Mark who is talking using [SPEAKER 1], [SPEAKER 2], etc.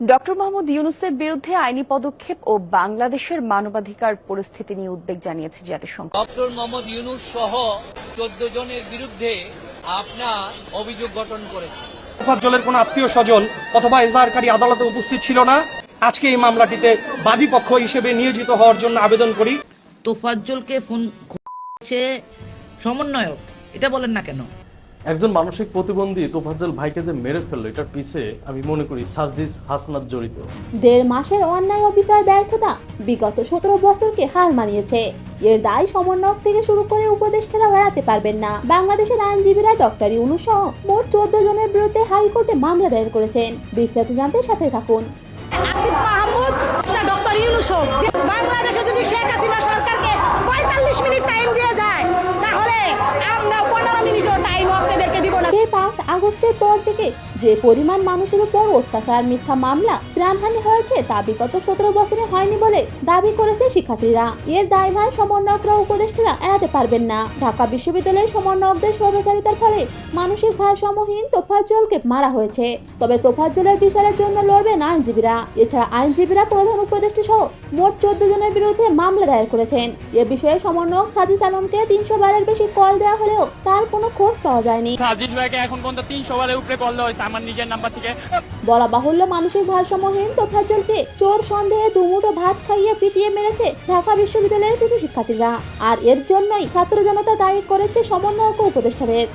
[SPEAKER 1] Doctor Mohammad ইউনুসের বিরুদ্ধে আইনি পদক্ষেপ ও বাংলাদেশের মানবাধিকার পরিস্থিতি নিয়ে উদ্বেগ জানিয়েছে জাতিসংঘ।
[SPEAKER 2] ডক্টর মোহাম্মদ ইউনুস সহ চোদ্দ জনের বিরুদ্ধে আপনার অভিযোগ গঠন করেছে।
[SPEAKER 3] তোফাজ্জলের কোনো আত্মীয় স্বজন অথবা এজাহারকারী আদালতে উপস্থিত ছিল না। আজকে এই মামলাটিতে বাদীপক্ষ হিসেবে নিয়োজিত হওয়ার জন্য আবেদন করি।
[SPEAKER 4] তোফাজ্জলকে ফোন করছে সমন্বয়ক। এটা বলেন না কেন?
[SPEAKER 5] একজন মানসিক প্রতিবন্ধী তোফাজ্জল ভাইকে যে মেরে ফেলল, এটার পিছে আমি মনে করি সার্জিস হাসনাত জড়িত।
[SPEAKER 6] দেড় মাসের অন্যায় ও বিচার ব্যর্থতা বিগত সতেরো বছরকে হার মানিয়েছে। এর দায় সমন্বয়ক থেকে শুরু করে উপদেষ্টারা এড়াতে পারবেন না। বাংলাদেশের আইনজীবীরা ডক্টর ইউনুস মোট চোদ্দ জনের বিরুদ্ধে হাইকোর্টে মামলা দায়ের করেছেন। বিস্তারিত জানতে সাথে থাকুন। আগস্টের পর থেকে যে পরিমাণ মানুষের উপর অত্যাচার, মিথ্যা মামলা, প্রাণহানি হয়েছে তা বিগত সতেরো বছরে হয়নি বলে দাবি করেছে শিক্ষার্থীরা। এর দায়ভার সমন্বয়করা উপদেষ্টারা এড়াতে পারবেন না। ঢাকা বিশ্ববিদ্যালয়ের সমন্বয়কদের স্বৈরাচারিতার ফলে মানসিক ভারসাম্যহীন তোফাজ্জলকে মারা হয়েছে। তবে তোফাজ্জলের বিচারের জন্য লড়বেন আইনজীবীরা। এছাড়া আইনজীবীরা প্রধান উপদেষ্টা সহ মোট চোদ্দ জনের বিরুদ্ধে মামলা দায়ের করেছেন। এ বিষয়ে সমন্বয়ক সাজিস আলমকে তিনশো বারের বেশি কল দেওয়া হলেও তার কোনো খোঁজ পাওয়া যায়নি।
[SPEAKER 7] সাজিদ ভাইকে এখন পর্যন্ত তিনশো বারের উপরে কল দেওয়া হয়েছে আমার নিজের নাম্বার থেকে।
[SPEAKER 6] বলা বাহুল্য মানসিক ভারসাম্যহীন তথা চলতে চোর সন্দেহে দুমুঠো ভাত খাইয়ে পিটিয়ে মেরেছে ঢাকা বিশ্ববিদ্যালয়ের কিছু শিক্ষার্থীরা। আর এর জন্যই ছাত্র জনতা দায়ী করেছে সমন্বয়ক উপদেষ্টাদের।